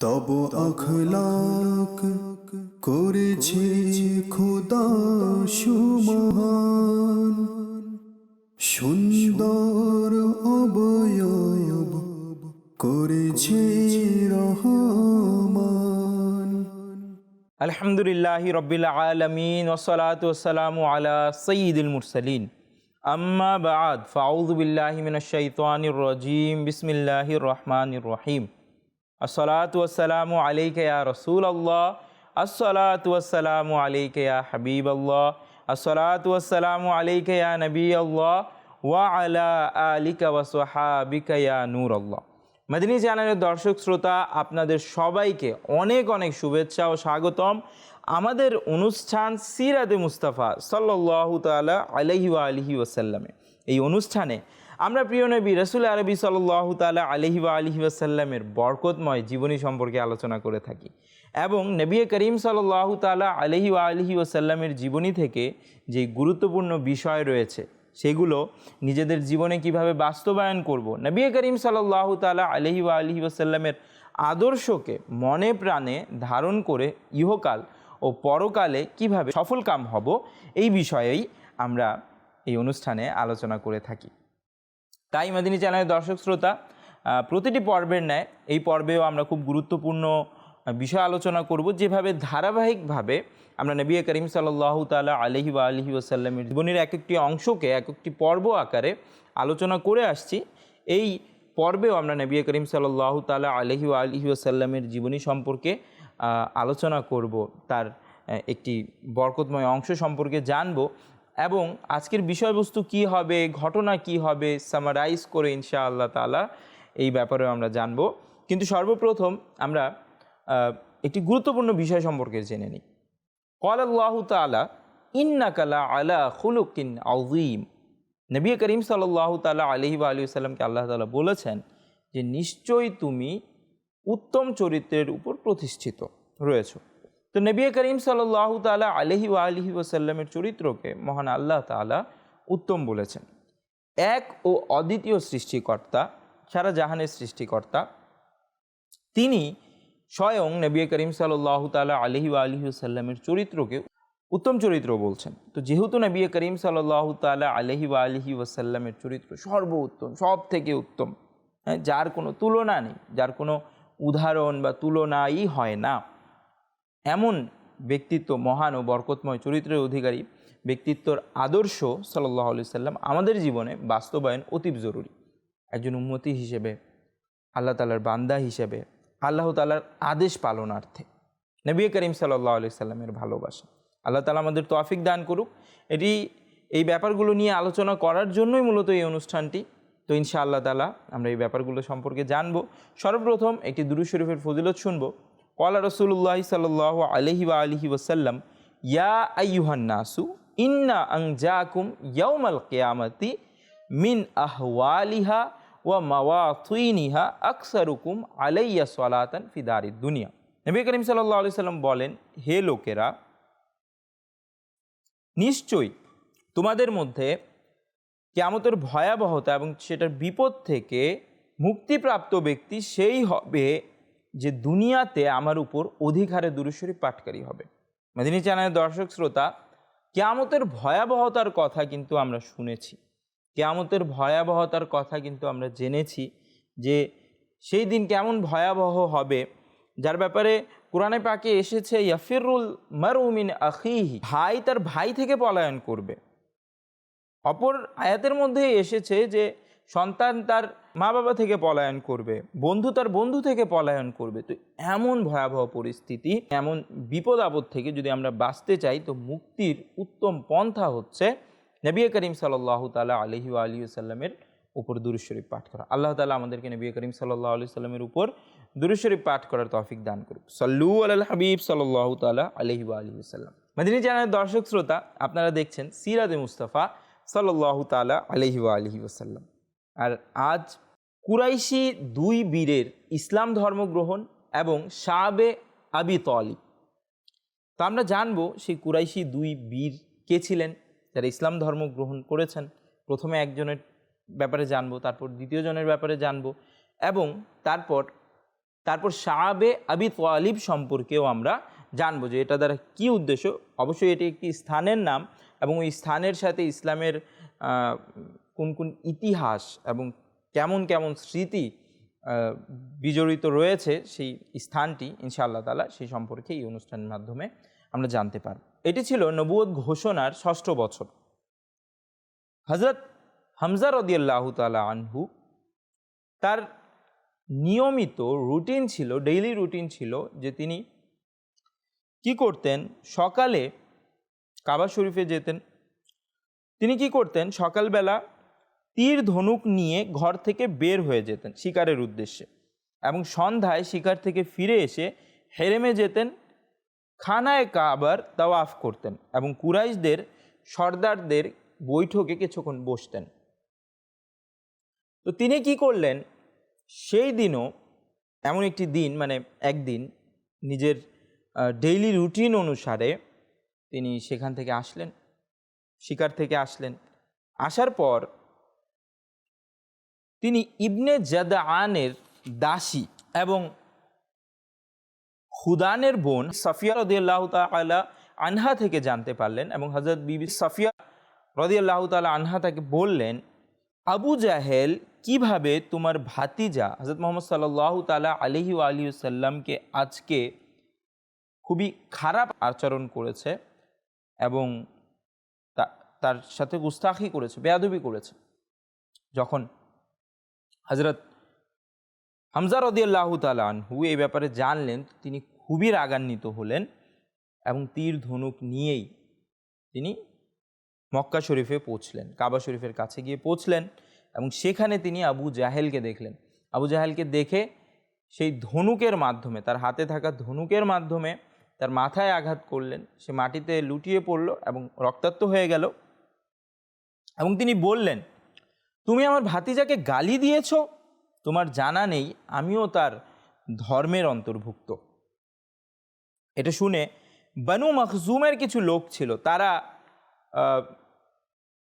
তব আখলাক করেছে খোদা সুমহান। সুন্দর অবয়ব করেছে রহমান। আলহামদুলিল্লাহ রবিল আলমিন ওসলাত ওসালাম আলা সঈদুল মুরসলিন। আম্মা বাদ ফাউজবিল্লাহমিনশাইতানির রজিম, বিসমিল্লাহির রহমানির রহিম। আসসালাতু ওয়াসসালামু আলাইকা ইয়া রসুল আল্লাহ আসসালাতু ওয়াসসালামু আলাইকা ইয়া হাবিব আল্লাহ আসসালাতু ওয়াসসালামু আলাইকা ইয়া নবী আল্লাহ ওয়া আলা আলিকা ওয়া সাহাবিকা ইয়া নূর আল্লাহ মেদিনী চ্যানেলের দর্শক শ্রোতা, আপনাদের সবাইকে অনেক অনেক শুভেচ্ছা ও স্বাগতম। আমাদের অনুষ্ঠান সিরাদে মুস্তাফা সাল্লাহ তালা আলহি আলহি ওয়াসাল্লামে। এই অনুষ্ঠানে আমরা প্রিয় নবী, রসুল আরবি সাল্লাহ তালা আলহি ওয়া আলহি ওয়াসাল্লামের বরকতময় জীবনী সম্পর্কে আলোচনা করে থাকি এবং নবী করিম সাল্লাহ তালা আলহি ওয়া আলহি ওয়াসাল্লামের জীবনী থেকে যে গুরুত্বপূর্ণ বিষয় রয়েছে, সেগুলো নিজেদের জীবনে কীভাবে বাস্তবায়ন করব। নবী করিম সাল্লাহ তালা আলহি ওয়া আলহি ওসাল্লামের আদর্শকে মনে প্রাণে ধারণ করে ইহকাল ও পরকালে কীভাবে সফল কাম হব, এই বিষয়েই আমরা এই অনুষ্ঠানে আলোচনা করে থাকি তাই মাদিনী চ্যানেলের দর্শক শ্রোতা প্রতিটি পর্বের ন্যায় এই পর্বেও আমরা খুব গুরুত্বপূর্ণ বিষয় আলোচনা করব যেভাবে ধারাবাহিকভাবে আমরা নবী করিম সাল্লাহ তালা আলহি বা আলহি ওসাল্লামের জীবনের এক একটি অংশকে এক একটি পর্ব আকারে আলোচনা করে আসছি। এই পর্বেও আমরা নবী করিম সাল্লাহ তালা আলহি ও আলহি ওসাল্লামের জীবনী সম্পর্কে আলোচনা করব। তার একটি বরকতময় অংশ সম্পর্কে জানব। এবং আজকের বিষয়বস্তু কি হবে, ঘটনা কি হবে সামারাইজ করে ইনশা আল্লাহ তালা এই ব্যাপারে আমরা জানব। কিন্তু সর্বপ্রথম আমরা একটি গুরুত্বপূর্ণ বিষয় সম্পর্কে জেনে নিই। কল আল্লাহ তালা ইন্নাকালা আলা খুলুকিন আউজিম নবী করিম সাল্লাহ তালা আলহি বা আলী সাল্লামকে আল্লাহ তালা বলেছেন যে, নিশ্চয়ই তুমি উত্তম চরিত্রের উপর প্রতিষ্ঠিত রয়েছো। তো নবী করিম সাল্লাহ তালা আলহি ওয়া আলহি ওসাল্লামের চরিত্রকে মহান আল্লাহ তালা উত্তম বলেছেন। এক ও অদ্বিতীয় সৃষ্টিকর্তা, সারা জাহানের সৃষ্টিকর্তা, তিনি স্বয়ং নবী করিম সাল্লাহ তালা আলহি ওয়া আলহি ওসাল্লামের চরিত্রকে উত্তম চরিত্র বলছেন। তো যেহেতু নবী করিম সাল্লাহ তালা আলহি ওয়া আলহি ওসাল্লামের চরিত্র সর্বোত্তম সব থেকে উত্তম হ্যাঁ যার কোনো তুলনা নেই, যার কোনো উদাহরণ বা তুলনাই হয় না। এমন ব্যক্তিত্ব মহান ও বরকতময় চরিত্রের অধিকারী, ব্যক্তিত্বর আদর্শ সাল্লাহ আলি সাল্লাম আমাদের জীবনে বাস্তবায়ন অতীব জরুরি। একজন উন্মতি হিসেবে, আল্লাহ তালার বান্দা হিসেবে, আল্লাহ তালার আদেশ পালনার্থে। নবী করিম সাল্লাহ আলি সাল্লামের ভালোবাসা। আল্লাহ তালা আমাদের তোয়াফিক দান করুক। এটি, এই ব্যাপারগুলো নিয়ে আলোচনা করার জন্যই মূলত এই অনুষ্ঠানটি। তো ইনশা আল্লাহ তালা আমরা এই ব্যাপারগুলো সম্পর্কে জানব। সর্বপ্রথম একটি দুরু শরীফের ফজিলত শুনব। কলা রসুল্লাহ সাল আলহি বা আলহি ওসাল্লাম ইয়া আইয়ুহান নাসু ইন্না আং জাকুম ইয়াউমাল কেয়ামতি মিন আহওয়ালিহা ওয়া মাওয়াতুইনিহা আকসারুকুম আলাইয়া সলাতান ফিদারি দুনিয়া নবী করিম সাল্লাহ সাল্লাম বলেন হে লোকেরা, নিশ্চয়ই তোমাদের মধ্যে কেয়ামতের ভয়াবহতা এবং সেটার বিপদ থেকে মুক্তিপ্রাপ্ত ব্যক্তি সেই হবে যে দুনিয়াতে আমার উপর অধিকারে দুরুশ্বরী পাঠকারী হবে। মেদিনী চ্যানেলের দর্শক শ্রোতা, কেয়ামতের ভয়াবহতার কথা কিন্তু আমরা শুনেছি। কেয়ামতের ভয়াবহতার কথা কিন্তু আমরা জেনেছি যে সেই দিন কেমন ভয়াবহ হবে, যার ব্যাপারে কোরআনে পাকে এসেছে, ইয়াফিরুল মারুমিন আখিহি ভাই তার ভাই থেকে পলায়ন করবে। অপর আয়াতের মধ্যে এসেছে যে সন্তান তার মা বাবা থেকে পলায়ন করবে, বন্ধু তার বন্ধু থেকে পলায়ন করবে, তো এমন ভয়াবহ পরিস্থিতি, এমন বিপদ আপদ থেকে যদি আমরা বাঁচতে চাই, তো মুক্তির উত্তম পন্থা হচ্ছে নবী করিম সাল্লাহ তালা আলহি আলী সাল্লামের উপর দুরুশরীফ পাঠ করা। আল্লাহ তালা আমাদেরকে নবী করিম সাল্লাহ আলি সাল্লামের উপর দুরুশরীফ পাঠ করার তৌফিক দান করুক। সাল্লু আল হাবিব সাল্লাহ তালা আলহি আলী সাল্লাম মাদিনী চ্যানেলের দর্শক শ্রোতা, আপনারা দেখছেন সিরাদে মুস্তাফা সাল্লাহ তালা আলহি আলহি ওসাল্লাম আর আজ কুরাইশি দুই বীরের ইসলাম ধর্ম গ্রহণ এবং শাবে আবি তলিব। তো আমরা জানব সেই কুরাইশি দুই বীর কে ছিলেন, যারা ইসলাম ধর্ম গ্রহণ করেছেন। প্রথমে একজনের ব্যাপারে জানব, তারপর দ্বিতীয় জনের ব্যাপারে জানব এবং তারপর তারপর সাহাবে আবি তোয়ালিব সম্পর্কেও আমরা জানব যে এটা দ্বারা কি উদ্দেশ্য। অবশ্যই এটি একটি স্থানের নাম এবং ওই স্থানের সাথে ইসলামের কোন কোন ইতিহাস এবং কেমন কেমন স্মৃতি বিজড়িত রয়েছে সেই স্থানটি ইনশাআল্লাহ তালা সেই সম্পর্কে এই অনুষ্ঠানের মাধ্যমে আমরা জানতে পারব। এটি ছিল নবুয়ত ঘোষণার ষষ্ঠ বছর। হজরত হামজা রদিয়াল্লাহ তালা আনহু, তার নিয়মিত রুটিন ছিল, ডেইলি রুটিন ছিল যে তিনি কি করতেন? সকালে কাবা শরীফে যেতেন। তিনি কি করতেন? সকালবেলা তীর ধনুক নিয়ে ঘর থেকে বের হয়ে যেতেন শিকারের উদ্দেশ্যে এবং সন্ধ্যায় শিকার থেকে ফিরে এসে হেরেমে যেতেন, খানায় কাবার তাওয়াফ করতেন এবং কুরাইশদের, সর্দারদের বৈঠকে কিছুক্ষণ বসতেন। তো তিনি কি করলেন? সেই দিনও এমন একটি দিন মানে একদিন নিজের ডেইলি রুটিন অনুসারে তিনি সেখান থেকে আসলেন, শিকার থেকে আসলেন। আসার পর তিনি ইবনে জাদা আনের দাসী এবং হুদানের বোন সাফিয়া রদিয়াল্লাহ তালা আনহা থেকে জানতে পারলেন এবং হজরত বিবি সাফিয়া রদিয়াল্লাহ তালা আনহা তাকে বললেন, আবু জাহেল, কীভাবে তোমার ভাতিজা হজরত মোহাম্মদ সাল্লাহ তালা আলহি আলী সাল্লামকে আজকে খুবই খারাপ আচরণ করেছে এবং তার সাথে গুস্তাখি করেছে, বেয়াদবি করেছে? যখন হজরত হামজা রদিয়াল্লাহ তালা আনহু এই ব্যাপারে জানলেন তিনি খুবই রাগান্বিত হলেন এবং তীর ধনুক নিয়েই তিনি মক্কা শরীফে পৌঁছলেন, কাবা শরীফের কাছে গিয়ে পৌঁছলেন এবং সেখানে তিনি আবু জাহেলকে দেখলেন। আবু জাহেলকে দেখে সেই ধনুকের মাধ্যমে, তার হাতে থাকা ধনুকের মাধ্যমে তার মাথায় আঘাত করলেন। সে মাটিতে লুটিয়ে পড়ল এবং রক্তাক্ত হয়ে গেল এবং তিনি বললেন তুমি আমার ভাতিজাকে গালি দিয়েছ? তোমার জানা নেই, আমিও তার ধর্মের অন্তর্ভুক্ত। এটা শুনে বানু মখজুমের কিছু লোক ছিল, তারা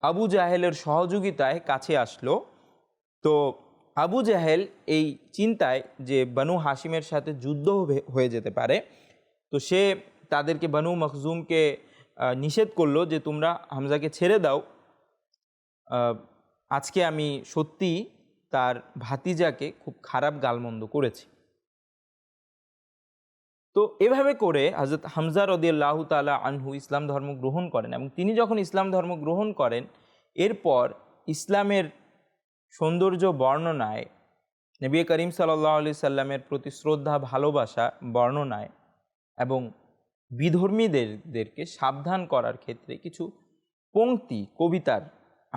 আবু জাহেলের সহযোগিতায় কাছে আসলো। তো আবু জাহেল এই চিন্তায় যে বানু হাসিমের সাথে যুদ্ধ হয়ে যেতে পারে, তো সে তাদেরকে বানু মখজুমকে নিষেধ করল যে তোমরা হামজাকে ছেড়ে দাও। আজকে আমি সত্যি তার ভাতিজাকে খুব খারাপ গালমন্দ করেছি। তো এভাবে করে হজরত হামজা রদিয়াল্লাহ তালা আনহু ইসলাম ধর্ম গ্রহণ করেন এবং তিনি যখন ইসলাম ধর্ম গ্রহণ করেন, এরপর ইসলামের সৌন্দর্য বর্ণনায়, নবী করিম সাল্লাহ আলি সাল্লামের প্রতি শ্রদ্ধা, ভালোবাসা বর্ণনায় এবং বিধর্মীদেরকে সাবধান করার ক্ষেত্রে কিছু পংক্তি, কবিতার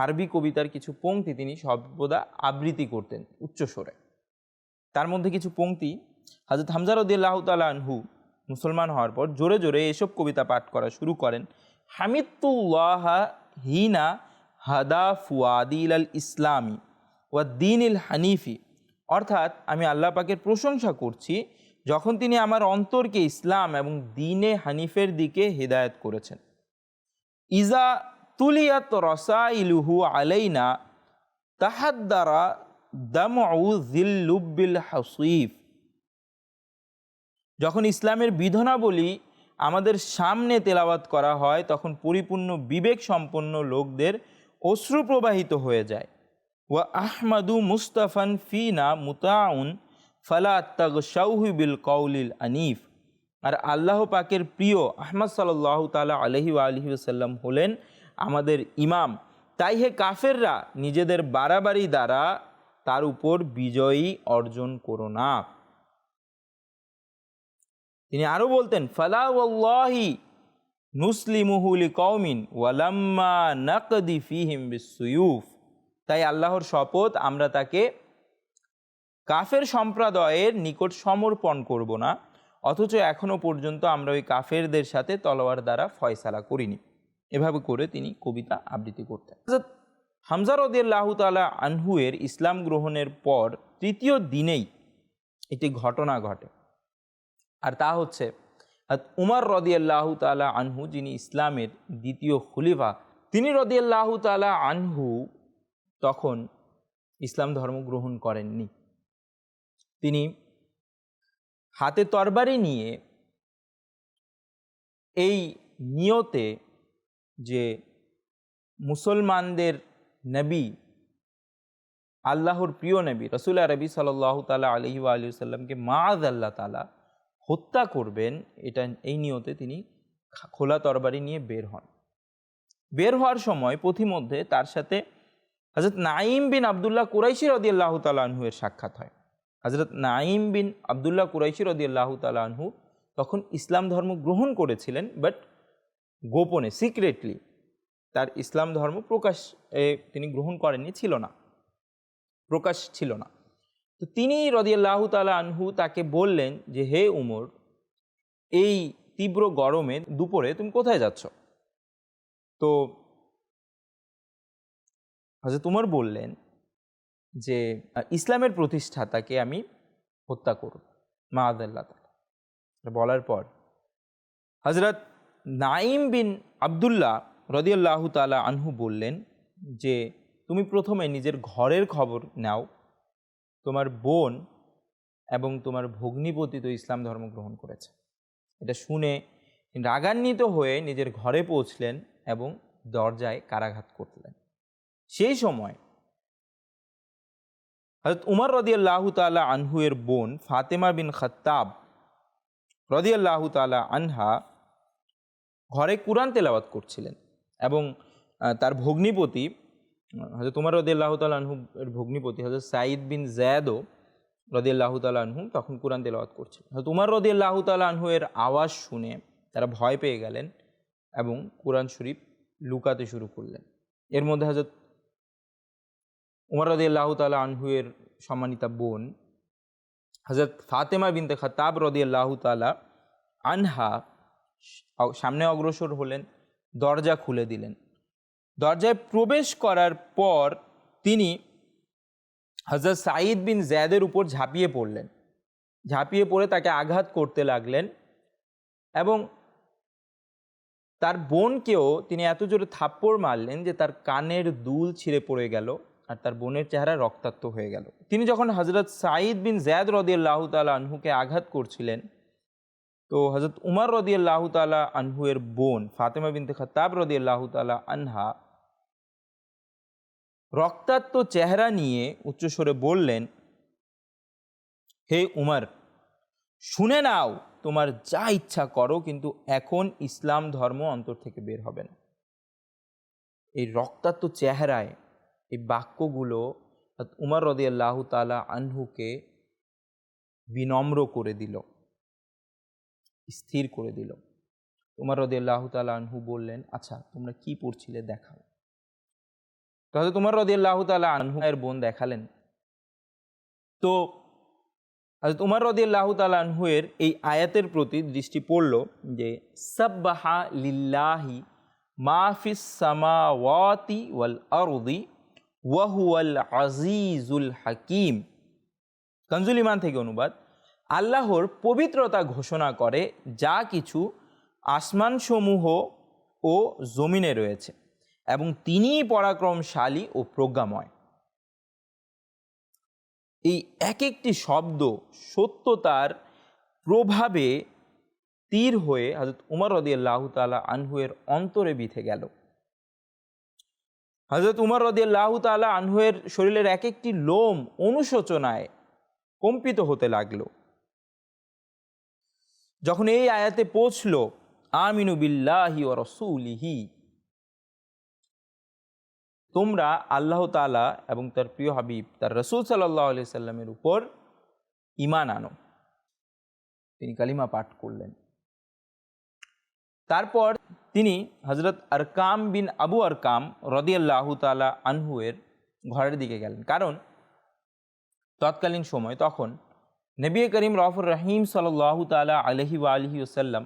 আরবি কবিতার কিছু পংক্তি তিনি সর্বদা আবৃত্তি করতেন উচ্চস্বরে। তার মধ্যে কিছু পংক্তি হাজরত হামজারদ্দাহ তালা আনহু মুসলমান হওয়ার পর জোরে জোরে এসব কবিতা পাঠ করা শুরু করেন, হামিদুল্লাহ হিনা হাদা ফুয়াদিল আল ইসলামী ওয়া দিন ইল হানিফি। অর্থাৎ আমি আল্লাহ পাকের প্রশংসা করছি যখন তিনি আমার অন্তরকে ইসলাম এবং দিনে হানিফের দিকে হিদায়ত করেছেন। ইজা তুলিয়াত রসা ইলুহু আলাইনা তাহাদ্দারা দামউ জিল্লুব্বিল হাসিফ। যখন ইসলামের বিধানাবলী আমাদের সামনে তেলাওয়াত করা হয়, তখন পরিপূর্ণ বিবেক সম্পন্ন লোকদের অশ্রু প্রবাহিত হয়ে যায়। ওয়া আহমাদু মুস্তাফান ফিনা মুতাউন ফালা তাগশাউহু বিল কৌলিল আনিফ। আর আল্লাহ পাকের প্রিয় আহমদ সাল্লাহ তালা আলহি আলহি সাল্লাম হলেন আমাদের ইমাম। তাই হে কাফেররা, নিজেদের বাড়াবাড়ি দ্বারা তার উপর বিজয়ী অর্জন করো না। তিনি আরও বলতেন, ফালা ওয়াল্লাহি নুসলিমুহুলি কৌমিন ওয়ালাম্মা নাকদি ফিহিম বিসুয়ুফ তাই আল্লাহর শপথ, আমরা তাকে কাফের সম্প্রদায়ের নিকট সমর্পণ করব না, অথচ এখনও পর্যন্ত আমরা ওই কাফেরদের সাথে তলোয়ার দ্বারা ফয়সালা করিনি। এভাবে করে তিনি কবিতা আবৃত্তি করতেন। হযরত হামজা রদিয়াল্লাহ তালা আনহুয়ের ইসলাম গ্রহণের পর তৃতীয় দিনেই একটি ঘটনা ঘটে। আর তা হচ্ছে উমর রদিয়াল্লাহ তালা আনহু, যিনি ইসলামের দ্বিতীয় খলিফা, তিনি রদিয়াল্লাহ তালা আনহু তখন ইসলাম ধর্ম গ্রহণ করেননি। তিনি হাতে তরবারি নিয়ে এই নিয়তে যে মুসলমানদের নবী, আল্লাহর প্রিয় নবী, রসুল আরবি সাল্লাহ তালা আলহি আলী সাল্লামকে মাজ আল্লাহ তালা হত্যা করবেন, এটা এই নিয়তে তিনি খোলা তরবারি নিয়ে বের হন। বের হওয়ার সময় পথিমধ্যে তার সাথে হজরত নাইম বিন আবদুল্লাহ কুরাইশি রদি আল্লাহ তালাহুয়ের সাক্ষাৎ হয়। হজরত নাইম বিন আবদুল্লাহ কুরাইশি রদি আল্লাহ তালাহু তখন ইসলাম ধর্ম গ্রহণ করেছিলেন, বাট গোপনে সিক্রেটলি তার ইসলাম ধর্ম প্রকাশ তিনি গ্রহণ করেননি, ছিল না। প্রকাশ ছিল না। তো তিনি রদিয়াল্লাহ তালা আনহু তাকে বললেন যে, হে উমর, এই তীব্র গরমে দুপুরে তুমি কোথায় যাচ্ছ? তো হজরত উমর বললেন যে, ইসলামের প্রতিষ্ঠাতাকে আমি হত্যা করব, মা আদাল্লাহ তালা বলার পর হজরত নাইম বিন আবদুল্লাহ রদিয়াল্লাহ তালা আনহু বললেন যে, তুমি প্রথমে নিজের ঘরের খবর নাও। তোমার বোন এবং তোমার ভগ্নিপতি তো ইসলাম ধর্ম গ্রহণ করেছে। এটা শুনে রাগান্বিত হয়ে নিজের ঘরে পৌঁছলেন এবং দরজায় কারাঘাত করলেন। সেই সময় হজরত উমর রদিয়াল্লাহ তালা আনহু এর বোন ফাতেমা বিন খত্তাব রদিয়াল্লাহ তালা আনহা ঘরে কুরআন তেলাওয়াত করছিলেন এবং তার ভগ্নিপতি হজরত তোমার রদিয়াল্লাহ তালা আনহু এর ভগ্নিপতি হজরত সাঈদ বিন জায়দও রদিয়াল্লাহ তালা আনহু তখন কুরআন তেলাওয়াত করছিলেন। উমর রদিয়াল্লাহ তালা আনহু এর আওয়াজ শুনে তারা ভয় পেয়ে গেলেন এবং কোরআন শরীফ লুকাতে শুরু করলেন। এর মধ্যে হজরত উমর রদিয়াল্লাহ তালা আনহুয়ের সম্মানিতা বোন হজরত ফাতেমা বিনতে খতাব রদিয়াল্লাহ তালা আনহা সামনে অগ্রসর হলেন, দরজা খুলে দিলেন। দরজায় প্রবেশ করার পর তিনি হজরত সাঈদ বিন জ্যাদের উপর ঝাঁপিয়ে পড়লেন। ঝাঁপিয়ে পড়ে তাকে আঘাত করতে লাগলেন এবং তার বোনকেও তিনি এত জোরে থাপ্পড় মারলেন যে তার কানের দুল ছিঁড়ে পড়ে গেল আর তার বোনের চেহারা রক্তাক্ত হয়ে গেল। তিনি যখন হজরত সাঈদ বিন জয়াদ রদিয়াল্লাহ তালা আনহুকে আঘাত করছিলেন তো হজরত উমর রদিয়াল্লাহ তালা আনহুয়ের বোন ফাতেমা বিনতে খতাব রদিয়াল্লাহ তালা আনহা রক্তাক্ত চেহারা নিয়ে উচ্চস্বরে বললেন, হে উমর, শুনে নাও, তোমার যা ইচ্ছা করো, কিন্তু এখন ইসলাম ধর্ম অন্তর থেকে বের হবে না। এই রক্তাক্ত চেহারায় এই বাক্যগুলো উমর রদিয়াল্লাহ তালা আনহুকে বিনম্র করে দিল। স্থির করে দিল। উমর রদিয়াল্লাহ তালা আনহু বললেন আচ্ছা তোমরা কি পড়ছিলে দেখাও। তাহলে তোমার রদিয়াল্লাহ তালা আনহু এর বোন দেখালেন। তো হজরত উমর রদিয়াল্লাহ তালাহুয়ের এই আয়াতের প্রতি দৃষ্টি পড়ল যে, সাব্বাহা লিল্লাহি মাফিস সামাওয়াতি ওয়াল আরদি ওয়াহুয়াল আজিজুল হাকিম। কনজুল ইমান থেকে অনুবাদ আল্লাহর পবিত্রতা ঘোষণা করে যা কিছু আসমানসমূহ ও জমিনে রয়েছে এবং তিনিই পরাক্রমশালী ও প্রজ্ঞাময়। এই এক একটি শব্দ সত্যতার প্রভাবে তীর হয়ে হজরত উমর রদিয়াল্লাহ তালা আনহুয়ের অন্তরে বিথে গেল। হজরত উমর রদিয়াল্লাহ তালা আনহুয়ের শরীরের এক একটি লোম অনুশোচনায় কম্পিত হতে লাগল। যখন এই আয়াতে পৌঁছল, আমিনু বিল্লাহি ও রসুলিহি। তোমরা আল্লাহ তালা এবং তার প্রিয় হাবিব, তার রসুল সাল্লাহ আলি সাল্লামের উপর ইমান আনো। তিনি কালিমা পাঠ করলেন। তারপর তিনি হজরত আরকাম বিন আবু আরকাম রদি রদিয়াল্লাহ তালা আনহুয়ের ঘরের দিকে গেলেন। কারণ তৎকালীন সময় তখন নবী করিম রফুর রহিম সাল্লাহ তালা আলহি আলহি ওসাল্লাম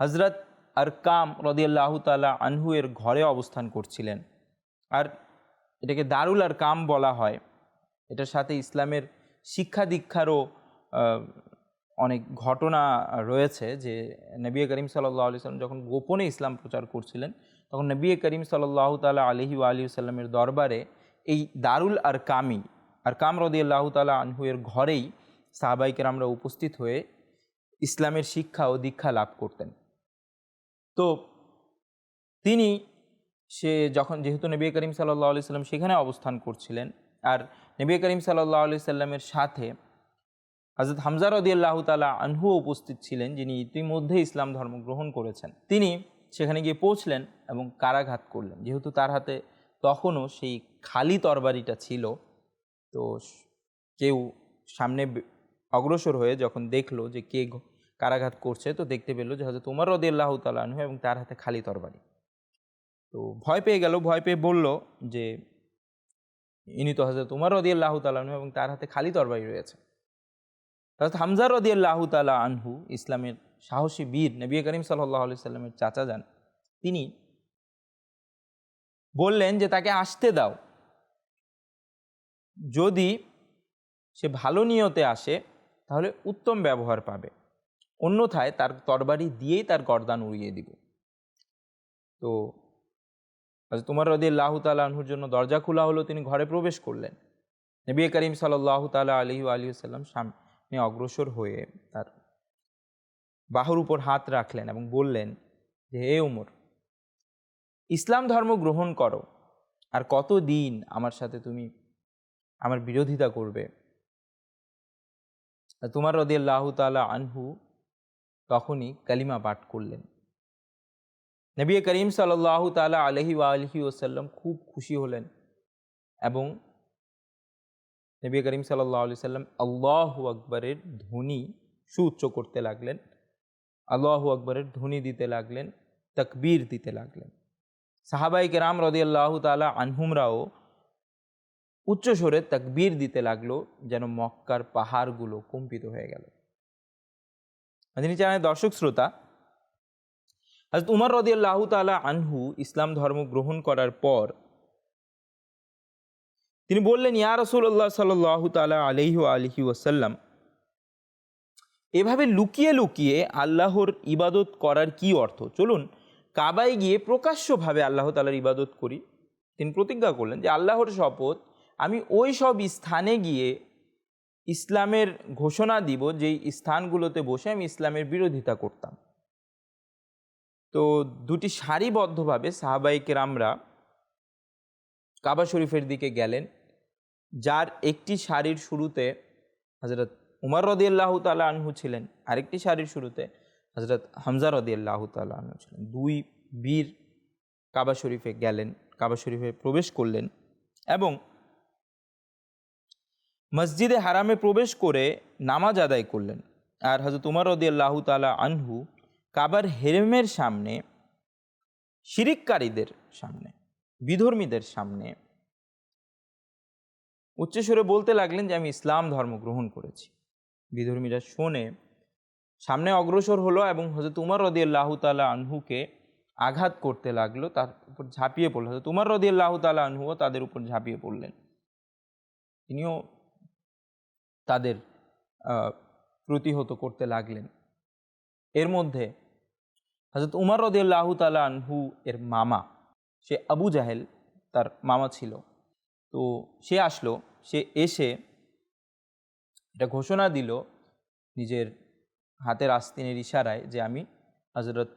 হজরত আর আরকাম রদিয়াল্লাহ তালা আনহুয়ের ঘরে অবস্থান করছিলেন। আর এটাকে দারুল আর কাম বলা হয়। এটার সাথে ইসলামের শিক্ষা দীক্ষারও অনেক ঘটনা রয়েছে যে নবী করিম সাল্লাহ আলি সাল্লাম যখন গোপনে ইসলাম প্রচার করছিলেন, তখন নবী করিম সাল্লাহ তালা আলহি আলী সাল্লামের দরবারে এই দারুল আর কামি আর কামরদি রদিয়াল্লাহ তালা আনহুয়ের ঘরেই সাহাবাইকের আমরা উপস্থিত হয়ে ইসলামের শিক্ষা ও দীক্ষা লাভ করতেন। তো তিনি সে যখন যেহেতু নবী করিম সাল্লাহ আলি সাল্লাম সেখানে অবস্থান করছিলেন আর নবী করিম সাল্লাহ আলি সাল্লামের সাথে হজরত হামজা আল্লাহ তালা আনহু উপস্থিত ছিলেন, যিনি ইতিমধ্যে ইসলাম ধর্ম গ্রহণ করেছেন। তিনি সেখানে গিয়ে পৌঁছলেন এবং কারাঘাত করলেন। যেহেতু তার হাতে তখনও সেই খালি তরবারিটা ছিল তো কেউ সামনে অগ্রসর হয়ে যখন দেখল যে কে কারাঘাত করছে, তো দেখতে পেল যে হজরত উমর রদি আল্লাহ তালা আনহু এবং তার হাতে খালি তরবারি। তো ভয় পেয়ে গেল, ভয় পেয়ে বলল যে, ইনি তো হজরত উমর রদি আল্লাহ তালানহু এবং তার হাতে খালি তরবারি রয়েছে। হজরত হামজা রদি আল্লাহ তালা আনহু, ইসলামের সাহসী বীর, নবী করিম সাল্লাহ আলি সাল্লামের চাচা যান। তিনি বললেন যে, তাকে আসতে দাও। যদি সে ভালো নিয়তে আসে, তাহলে উত্তম ব্যবহার পাবে। অন্যথায় তার তরবারি দিয়েই তার গরদান উড়িয়ে দিব। তো হযরত উমর রদি আল্লাহ তালাহুর জন্য দরজা খোলা হলো, তিনি ঘরে প্রবেশ করলেন। নবী করিম সাল্লাহ তালা আলহি আলী সাল্লাম সামনে অগ্রসর হয়ে তার বাহুর উপর হাত রাখলেন এবং বললেন যে, হে উমর, ইসলাম ধর্ম গ্রহণ করো। আর কত দিন আমার সাথে তুমি আমার বিরোধিতা করবে। তোমার রদি আল্লাহ তালা আনহু তখনই কালিমা পাঠ করলেন। নবী করিম সাল্লাহ তালা আলহি আলহি ওসাল্লাম খুব খুশি হলেন এবং নবী করিম সাল্লাহ আলি সাল্লাম আল্লাহ আকবরের ধ্বনি সুউচ্চ করতে লাগলেন। আল্লাহ আকবরের ধ্বনি দিতে লাগলেন, তকবীর দিতে লাগলেন। সাহাবাই কেরাম রদি আল্লাহ তালা আনহুমরাও উচ্চ স্বরে তকবীর দিতে লাগল, যেন মক্কার পাহাড়গুলো কম্পিত হয়ে গেল। তিনি জানেন দর্শক শ্রোতা হজরত উমর রদি আল্লাহ তালা আনহু ইসলাম ধর্ম গ্রহণ করার পর তিনি বললেন, ইয়া রসুল্লাহ সাল্লাহ তালা আলহি আলহি ওয়াসাল্লাম, এভাবে লুকিয়ে লুকিয়ে আল্লাহর ইবাদত করার কি অর্থ? চলুন, কাবায় গিয়ে প্রকাশ্যভাবে আল্লাহ তালার ইবাদত করি। তিনি প্রতিজ্ঞা করলেন যে আল্লাহর শপথ আমি ওই সব স্থানে গিয়ে ইসলামের ঘোষণা দিব যেই স্থানগুলোতে বসে আমি ইসলামের বিরোধিতা করতাম। তো দুটি সারিবদ্ধভাবে সাহাবাই কেরামরা কাবা শরীফের দিকে গেলেন, যার একটি শাড়ির শুরুতে হজরত উমর রদি আল্লাহ তালা আনহু ছিলেন, আরেকটি শাড়ির শুরুতে হজরত হামজা রদি আল্লাহ তালা আনহু ছিলেন। দুই বীর কাবা শরীফে গেলেন, কাবা শরীফে প্রবেশ করলেন এবং মসজিদে হারামে প্রবেশ করে নামাজ আদায় করলেন। আর হজরত উমর রদি আল্লাহ তালা আনহু কাবার হেরেমের সামনে, শিরিককারীদের সামনে, বিধর্মীদের সামনে উচ্চস্বরে বলতে লাগলেন যে, আমি ইসলাম ধর্ম গ্রহণ করেছি। বিধর্মীরা শোনে সামনে অগ্রসর হলো এবং হজরত উমর রদি আল্লাহ তালা আনহুকে আঘাত করতে লাগল, তার উপর ঝাঁপিয়ে পড়ল। হজরত উমর রদি আল্লাহ তালা আনহুও তাদের উপর ঝাঁপিয়ে পড়লেন। তিনিও তাদের প্রতিহত করতে লাগলেন। এর মধ্যে হজরত উমর রদিয়াল্লাহু তালা আনহু এর মামা, সে আবু জাহেল তার মামা ছিল। তো সে আসলো, সে এসে এটা ঘোষণা দিল নিজের হাতের আস্তিনের ইশারায় যে আমি হজরত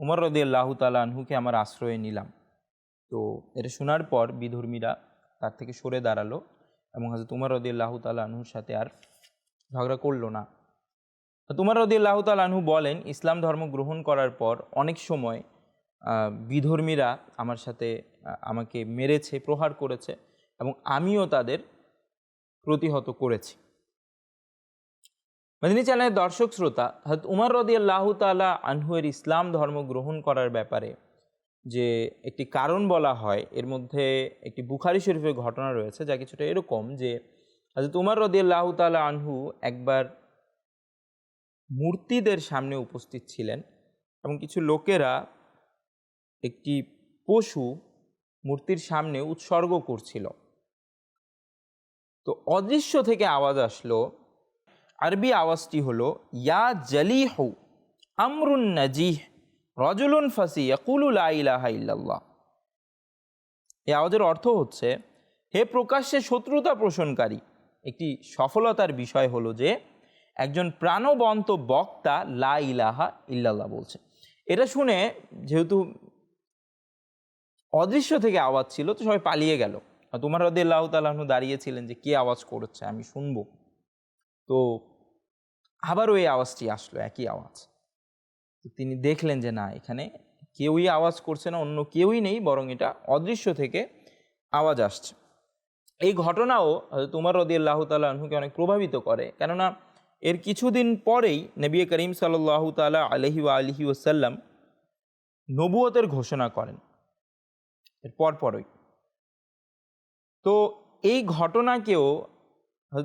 উমর রদিয়াল্লাহু তালা আমার আশ্রয়ে নিলাম। তো এটা শোনার পর বিধর্মীরা তার থেকে সরে দাঁড়াল। এবং হজরত উমর রদিয়াল্লাহু তালা আনহুর সাথে আর ঝগড়া করল না। তোমার রদি আল্লাহ আনহু বলেন, ইসলাম ধর্ম গ্রহণ করার পর অনেক সময় বিধর্মীরা আমার সাথে আমাকে মেরেছে, প্রহার করেছে এবং আমিও তাদের প্রতিহত করেছি। মেদিনী চ্যানেলের দর্শক শ্রোতা হয়তো উমর আল্লাহ তালা আনহুয়ের ইসলাম ধর্ম গ্রহণ করার ব্যাপারে যে একটি কারণ বলা হয়, এর মধ্যে একটি বুখারি শরীফের ঘটনা রয়েছে যা কিছুটা এরকম যে হজরত উমর রদি আল্লাহ তালা আনহু একবার মূর্তিদের সামনে উপস্থিত ছিলেন এবং কিছু লোকেরা একটি পশু মূর্তির সামনে উৎসর্গ করছিল। তো অদৃশ্য থেকে আওয়াজ আসলো, আরবি আওয়াজটি হলো, ইয়া জালিহু আমরুন নাজিহ। রজুলুন ফাসি ইয়াকুলু লা ইলাহা ইল্লাল্লাহ। এই আওয়াজের অর্থ হচ্ছে, হে প্রকাশ্যে শত্রুতা পোষণকারী, একটি সফলতার বিষয় হলো যে, একজন প্রাণবন্ত বক্তা লা ইলাহা ইল্লাল্লাহ বলছে। এটা শুনে যেহেতু অদৃশ্য থেকে আওয়াজ ছিল, তো সবাই পালিয়ে গেল। আর তোমার রদি আল্লাহ দাঁড়িয়েছিলেন যে, কে আওয়াজ করছে? আমি শুনব। তো আবারও এই আওয়াজটি আসলো, একই আওয়াজ। তিনি দেখলেন যে না, এখানে কেউই আওয়াজ করছে না, অন্য কেউই নেই, বরং এটা অদৃশ্য থেকে আওয়াজ আসছে। এই ঘটনাও তোমার রদি আল্লাহ তালহুকে অনেক প্রভাবিত করে। কেননা এর কিছুদিন পরেই নবী করিম সাল্লাহ তালা আলহি আলহি ওসাল্লাম নবুয়তের ঘোষণা করেন। এর পরপরই তো এই ঘটনাকেও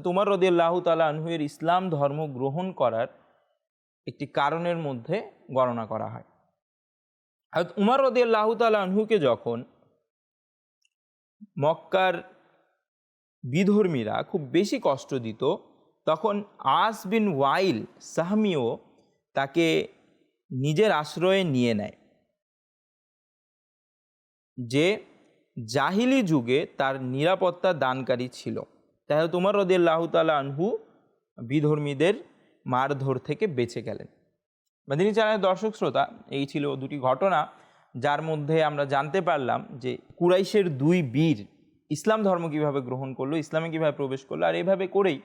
তোমার রদি আল্লাহ তালা আনহুয়ের ইসলাম ধর্ম গ্রহণ করার একটি কারণের মধ্যে গণনা করা হয়। আর উমার রদি আল্লাহ তালা আনহুকে যখন মক্কার বিধর্মীরা খুব বেশি কষ্ট দিত, তখন আস বিন ওয়াইল, সাহমিও তাকে নিজের আশ্রয়ে নিয়ে নেয়। যে জাহিলি যুগে তার নিরাপত্তা দানকারী ছিল। তাই তোমার রদিয়াল্লাহ তালা আনহু বিধর্মীদের মারধর থেকে বেঁচে গেলেন। মাদিনী চ্যানেলের দর্শক শ্রোতা, এই ছিল দুটি ঘটনা যার মধ্যে আমরা জানতে পারলাম যে কুরাইশের দুই বীর ইসলাম ধর্ম কীভাবে গ্রহণ করল, ইসলামে কীভাবে প্রবেশ করল আর এইভাবে করেই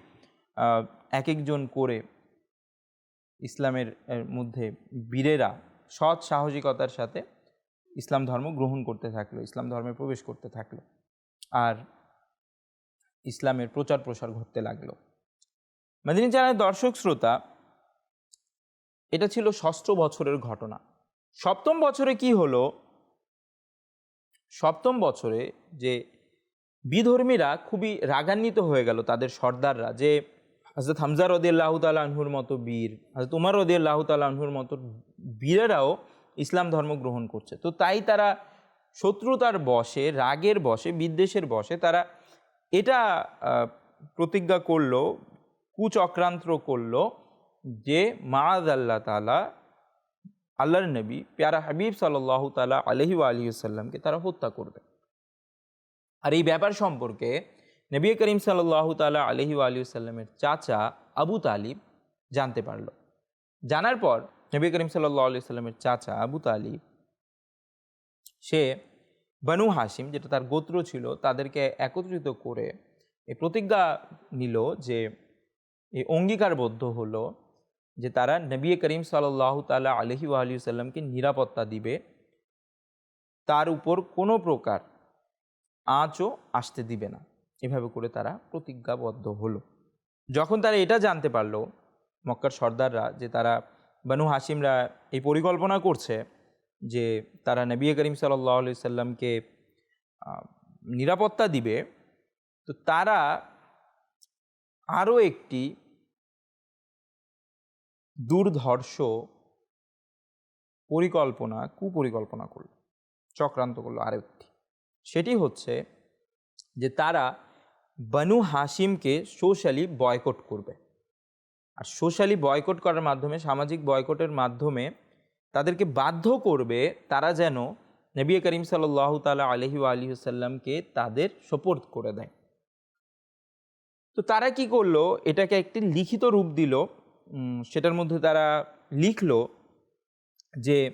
এক একজন করে ইসলামের মধ্যে বীরেরা সৎ সাহসিকতার সাথে ইসলাম ধর্ম গ্রহণ করতে থাকল, ইসলাম ধর্মে প্রবেশ করতে থাকল। আর ইসলামের প্রচার প্রসার ঘটতে লাগল। মেদিনী চ্যানেলের দর্শক শ্রোতা, এটা ছিল ষষ্ঠ বছরের ঘটনা। সপ্তম বছরে কি হলো? সপ্তম বছরে যে বিধর্মীরা খুবই রাগান্বিত হয়ে গেল তাদের সর্দাররা, যে হজরত হামজা রদিয়াল্লাহ তালাহুর মতো বীর হজরত উমার রদিয়াল্লাহ তালাহুর মতো বীরেরাও ইসলাম ধর্ম গ্রহণ করছে। তো তাই তারা শত্রুতার বসে রাগের বসে বিদ্বেষের বসে তারা এটা প্রতিজ্ঞা করল কুচক্রান্ত করল যে মাআদ আল্লাহ তালা আল্লাহর নবী, প্যারা হাবিব সাল্লাহ তালা আলহি আলী সাল্লামকে তারা হত্যা করবে। আর এই ব্যাপার সম্পর্কে নবী করিম সাল্লাহ তালা আলহি আলী সাল্লামের চাচা আবু তালিব জানতে পারল। জানার পর নবী করিম সাল্লাহ আলি সাল্লামের চাচা আবু তালিব, সে বানু হাসিম যেটা তার গোত্র ছিল, তাদেরকে একত্রিত করে প্রতিজ্ঞা নিল যে এই অঙ্গীকারবদ্ধ হলো যে তারা নবী করিম সাল্লাহ তালা আলহি আলী সাল্লামকে নিরাপত্তা দিবে। তার উপর কোনো প্রকার আঁচও আসতে দিবে না। এভাবে করে তারা প্রতিজ্ঞাবদ্ধ হলো। যখন তারা এটা জানতে পারল, মক্কার সর্দাররা যে তারা বানু হাসিমরা এই পরিকল্পনা করছে যে তারা নবী করিম সাল্লাহ আলি সাল্লামকে নিরাপত্তা দিবে, তো তারা আরও একটি দুর্ধর্ষ পরিকল্পনা, কুপরিকল্পনা করল, চক্রান্ত করল আরেকটি সেটি হচ্ছে যে তারা বনু হাসিমকে সোশ্যালি বয়কট করবে। আর সোশ্যালি বয়কট করার মাধ্যমে, সামাজিক বয়কটের মাধ্যমে তাদেরকে বাধ্য করবে তারা যেন নবী করিম সাল্লাহ তালা আলহি আলী সাল্লামকে তাদের সোপোর্ট করে দেয়। তো তারা কি করল? এটাকে একটি লিখিত রূপ দিল সেটার মধ্যে তারা লিখল যে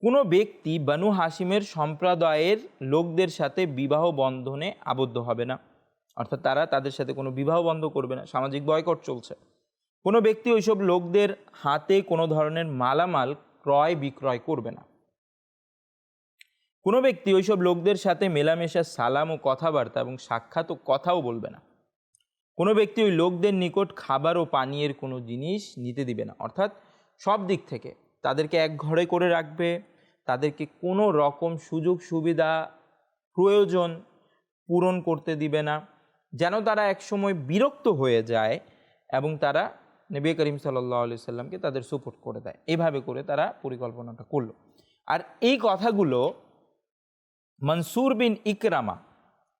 কোনো ব্যক্তি বানু হাসিমের সম্প্রদায়ের লোকদের সাথে বিবাহ বন্ধনে আবদ্ধ হবে না। অর্থাৎ তারা তাদের সাথে কোনো বিবাহ বন্ধ করবে না, সামাজিক বয়কট চলছে। কোনো ব্যক্তি ওইসব লোকদের হাতে কোনো ধরনের মালামাল ক্রয় বিক্রয় করবে না। কোনো ব্যক্তি ওইসব লোকদের সাথে মেলামেশা, সালাম ও কথাবার্তা এবং সাক্ষাৎ ও কথাও বলবে না। কোনো ব্যক্তি ওই লোকদের নিকট খাবার ও পানীয়ের কোনো জিনিস নিতে দিবে না। অর্থাৎ সব দিক থেকে তাদেরকে এক ঘরে করে রাখবে, তাদেরকে কোনো রকম সুযোগ সুবিধা, প্রয়োজন পূরণ করতে দিবে না, যেন তারা একসময় বিরক্ত হয়ে যায় এবং তারা নবী করিম সাল্লাহ আলি সাল্লামকে তাদের সুপোর্ট করে দেয়। এভাবে করে তারা পরিকল্পনাটা করল। আর এই কথাগুলো মনসুর বিন ইকরামা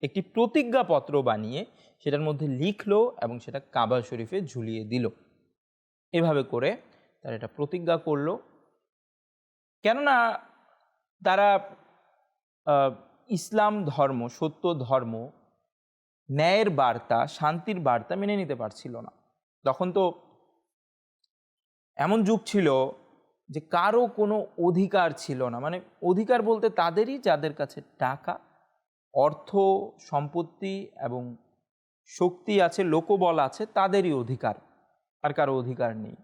একটি প্রতিজ্ঞাপত্র বানিয়ে সেটার মধ্যে লিখলো এবং সেটা কাবা শরীফে ঝুলিয়ে দিল। এভাবে করে তারা এটা প্রতিজ্ঞা করল। কেননা তারা ইসলাম ধর্ম, সত্য ধর্ম, ন্যায়ের বার্তা, শান্তির বার্তা মেনে নিতে পারছিল না। তখন তো এমন যুগ ছিল যে কারও কোনো অধিকার ছিল না। মানে অধিকার বলতে তাদেরই যাদের কাছে টাকা অর্থ, সম্পত্তি এবং শক্তি আছে, লোকবল আছে, তাদেরই অধিকার। আর কারও অধিকার নেই।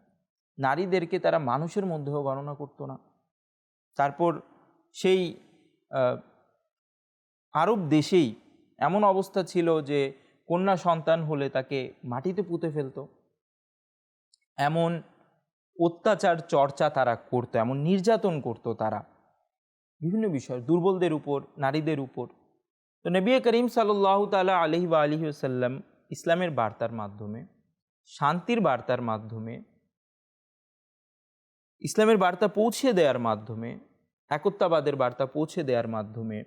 নারীদেরকে তারা মানুষের মধ্যেও গণনা করতো না। তারপর সেই আরব দেশেই এমন অবস্থা ছিল যে, কন্যা সন্তান হলে তাকে মাটিতে পুঁতে ফেলতো। এমন অত্যাচার, চর্চা তারা করতো, এমন নির্যাতন করতো তারা। বিভিন্ন বিষয়, দুর্বলদের উপর, নারীদের উপর। তো নবী করিম সাল্লাহ তালা আলহি বা আলহি সাল্লাম ইসলামের বার্তার মাধ্যমে, শান্তির বার্তার মাধ্যমে, ইসলামের বার্তা পৌঁছে দেওয়ার মাধ্যমে, একত্বাবাদের বার্তা পৌঁছে দেওয়ার মাধ্যমে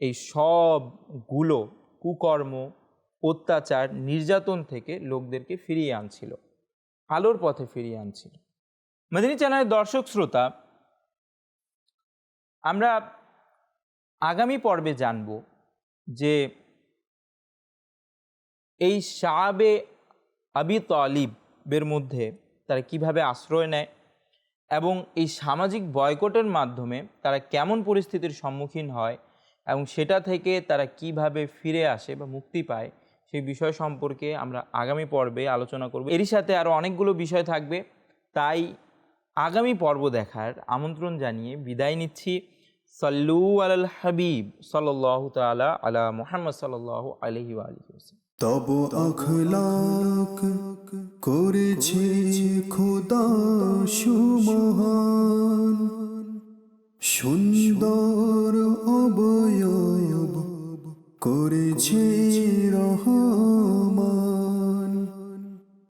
এই সবগুলো কুকর্ম, অত্যাচার, নির্যাতন থেকে লোকদেরকে ফিরিয়ে আনছিল, আলোর পথে ফিরিয়ে আনছিল। মেদিনী চ্যানেলের দর্শক শ্রোতা, আমরা আগামী পর্বে জানব যে এই শাবে আবি তালিবের মধ্যে তারা কীভাবে আশ্রয় নেয় এবং এই সামাজিক বয়কটের মাধ্যমে তারা কেমন পরিস্থিতির সম্মুখীন হয় এবং সেটা থেকে তারা কীভাবে ফিরে আসে বা মুক্তি পায়, সেই বিষয় সম্পর্কে আমরা আগামী পর্বে আলোচনা করব। এরই সাথে আরও অনেকগুলো বিষয় থাকবে, তাই আগামী পর্ব দেখার আমন্ত্রণ জানিয়ে বিদায় নিচ্ছি। সল্লু আল হাবিব সাল্লাহ তালা আলা মোহাম্মদ সাল্লাহ আলহি আলহি তব আখলাক করেছে খোদা সুমহান। সুন্দর অবয়ব করেছে